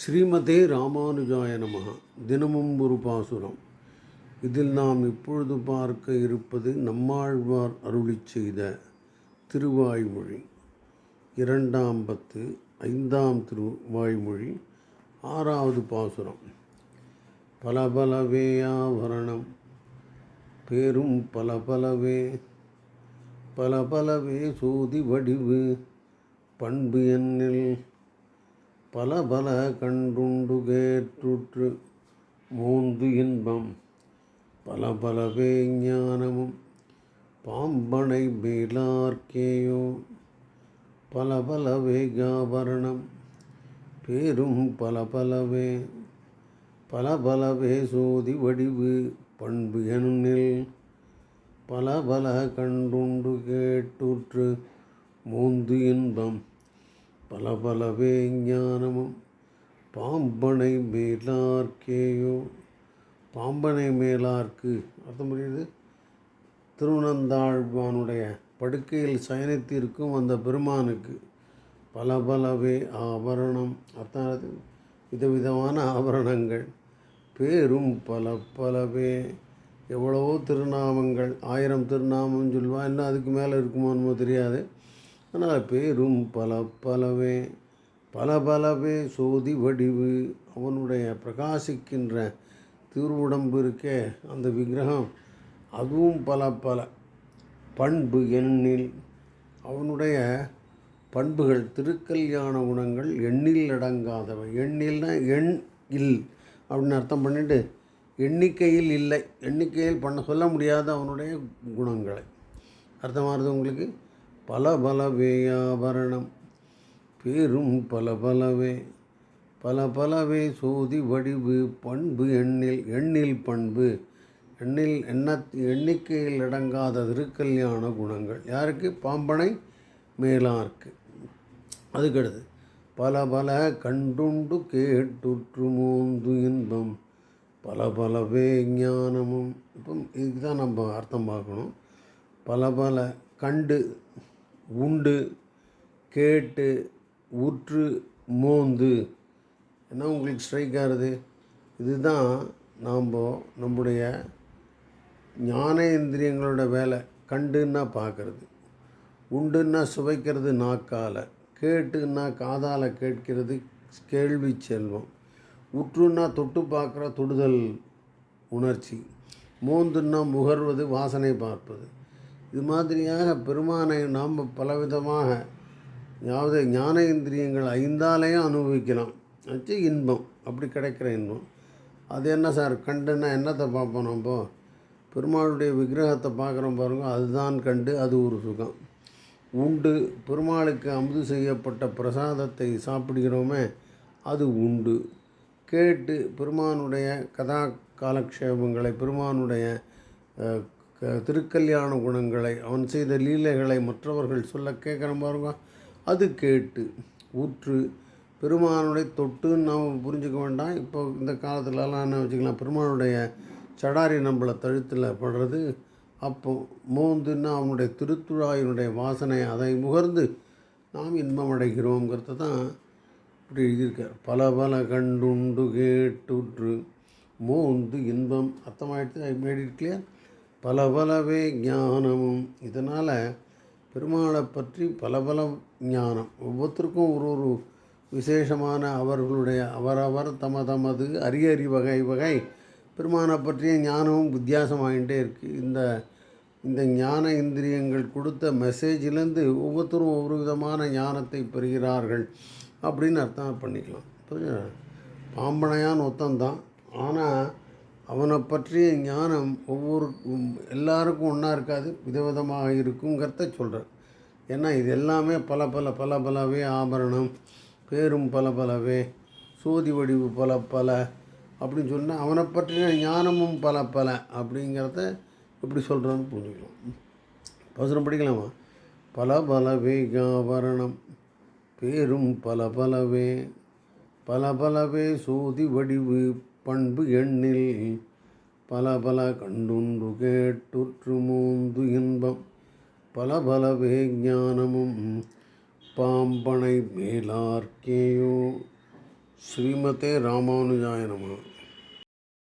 ஸ்ரீமதே ராமானுஜாய நமகா. தினமும் ஒரு பாசுரம். இதில் நாம் இப்பொழுது பார்க்க இருப்பது நம்மாழ்வார் அருளிச் செய்த திருவாய்மொழி. இரண்டாம் பத்து ஐந்தாம் திருவாய்மொழி ஆறாவது பாசுரம். பலபலவே ஆவரணம் பேரும் பலபலவே பலபலவே சோதி வடிவு பண்பு என்னில் பல பல கண்டுண்டு கேற்றுற்று மூன்று இன்பம் பல பலவே ஞானமும் பாம்பனை மேலார்க்கேயோ. பல பலவே காபரணம் பேரும் பல பலவே பல பலவே சோதி வடிவு பண்பு எண்ணில் பல பல கண்டுண்டு கேட்டுற்று மூந்து இன்பம் பல பலவே ஞானமும் பாம்பனை மேலார்க்கேயோ. பாம்பனை மேலார்க்கு. அர்த்தம் புரியுது? திருவனந்தாழ்வானுடைய படுக்கையில் சயனித்திருக்கும் அந்த பெருமானுக்கு பல பலவே ஆபரணம். அர்த்தம் விதவிதமான ஆபரணங்கள். பேரும் பல பலவே எவ்வளவோ திருநாமங்கள். ஆயிரம் திருநாமம் சொல்லுவா. இன்னும் அதுக்கு மேலே இருக்குமோ என்னமோ தெரியாது. ஆனால் பேரும் பல பலவே பல பலவே சோதி வடிவு. அவனுடைய பிரகாசிக்கின்ற திருவுடம்பு இருக்கே அந்த விக்கிரகம். அதுவும் பல பல. பண்பு எண்ணில். அவனுடைய பண்புகள் திருக்கல்யாண குணங்கள் எண்ணில் அடங்காதவை. எண்ணில்னா எண் இல் அப்படின்னு அர்த்தம் பண்ணிட்டு எண்ணிக்கையில் இல்லை. எண்ணிக்கையில் பண்ண சொல்ல முடியாத அவனுடைய குணங்களை. அர்த்தமாகிறது உங்களுக்கு? பல பலவே ஆபரணம். பேரும் பல பலவே பல பலவே சோதி வடிவு பண்பு எண்ணில் எண்ணில் பண்பு எண்ணில் எண்ண எண்ணிக்கையில் அடங்காத திருக்கல்யாண குணங்கள். யாருக்கு? பாம்பனை மேலார்க்கு. அதுக்கடுத்து பல பல கண்டுண்டு கேட்டுற்று மூந்து இன்பம் பல பலவே ஞானமும். இப்போ இதுதான் நம்ம அர்த்தம் பார்க்கணும். பல பல கண்டு உண்டு கேட்டு உற்று மோந்து. என்ன உங்களுக்கு ஸ்ட்ரைக் ஆகுது இதுதான் நாம் நம்முடைய ஞானேந்திரியங்களோட வேலை. கண்டுன்னா பார்க்குறது. உண்டுன்னா சுவைக்கிறது நாக்கால். கேட்டுன்னா காதால் கேட்கிறது கேள்வி செல்வம். உற்றுன்னா தொட்டு பார்க்குற தொடுதல் உணர்ச்சி. மோந்துன்னா முகர்வது வாசனை பார்ப்பது. இது மாதிரியாக பெருமானை நாம் பலவிதமாக அதாவது ஞான இந்திரியங்கள் ஐந்தாலையும் அனுபவிக்கலாம். வச்சு இன்பம் அப்படி கிடைக்கிற இன்பம். அது என்ன சார்? கண்டுன்னா என்னத்தை பார்ப்போம் நம்ம? பெருமாளுடைய விக்கிரகத்தை பார்க்குறோம் பாருங்க அதுதான் கண்டு அது ஒரு சுகம். உண்டு பெருமாளுக்கு அமுது செய்யப்பட்ட பிரசாதத்தை சாப்பிடுகிறோமே அது உண்டு. கேட்டு பெருமானுடைய கதா காலக்ஷேபங்களை பெருமானுடைய திருக்கல்யாண குணங்களை அவன் செய்த லீலைகளை மற்றவர்கள் சொல்ல கேட்குறோம் பாருங்க. அது கேட்டு ஊற்று பெருமானுடைய தொட்டுன்னு நாம் புரிஞ்சுக்க வேண்டாம். இப்போ இந்த காலத்துலலாம் என்ன வச்சுக்கலாம் பெருமானுடைய சடாரி நம்மளை தழுத்தில் படுறது அப்போ மோந்துன்னா அவனுடைய திருத்துழாயினுடைய வாசனை அதை முகர்ந்து நாம் இன்பம் அடைகிறோங்கிறது தான் இப்படி எழுதியிருக்கார். பல பல கண்டுண்டு கேட்டுற்று மோந்து இன்பம் அர்த்தமாயிடுச்சு ஐ மேட் இட் கிளியர் பல பலவே ஞானமும். இதனால் பெருமாளை பற்றி பல பல ஞானம். ஒவ்வொருத்தருக்கும் ஒரு ஒரு விசேஷமான அவர்களுடைய அவரவர் தம தமது அரிய அறி வகை வகை பெருமானை பற்றிய ஞானமும் வித்தியாசமாகிட்டே இருக்குது இந்த இந்த ஞான இந்திரியங்கள் கொடுத்த மெசேஜிலேருந்து ஒவ்வொருத்தரும் ஒவ்வொரு விதமான ஞானத்தை பெறுகிறார்கள் அப்படின்னு அர்த்தம் பண்ணிக்கலாம். புரியுதா? பாம்பனையான் ஒத்தந்தான். ஆனால் அவனை பற்றிய ஞானம் ஒவ்வொரு எல்லாருக்கும் ஒன்றா இருக்காது விதவிதமாக இருக்குங்கிறத சொல்கிறேன் ஏன்னா இது எல்லாமே பல பல பல பலவே ஆபரணம் பேரும் பல பலவே சோதி வடிவு பல பல அப்படின்னு சொன்னால் அவனை பற்றின ஞானமும் பல பல அப்படிங்கிறத எப்படி சொல்கிறான்னு புரிஞ்சுக்கலாம். பசுரம் படிக்கலாமா? பல பலவே ஆபரணம் பேரும் பல பலவே பல பலவே சோதி வடிவு பண்பு எண்ணில் பல பல கண்டுண்டு கேட்டுற்று மூந்து இன்பம் பல பலவே ஞானமும் பாம்பனை மேலார்க்கேயோ. ஸ்ரீமதே ராமானுஜாய நமः.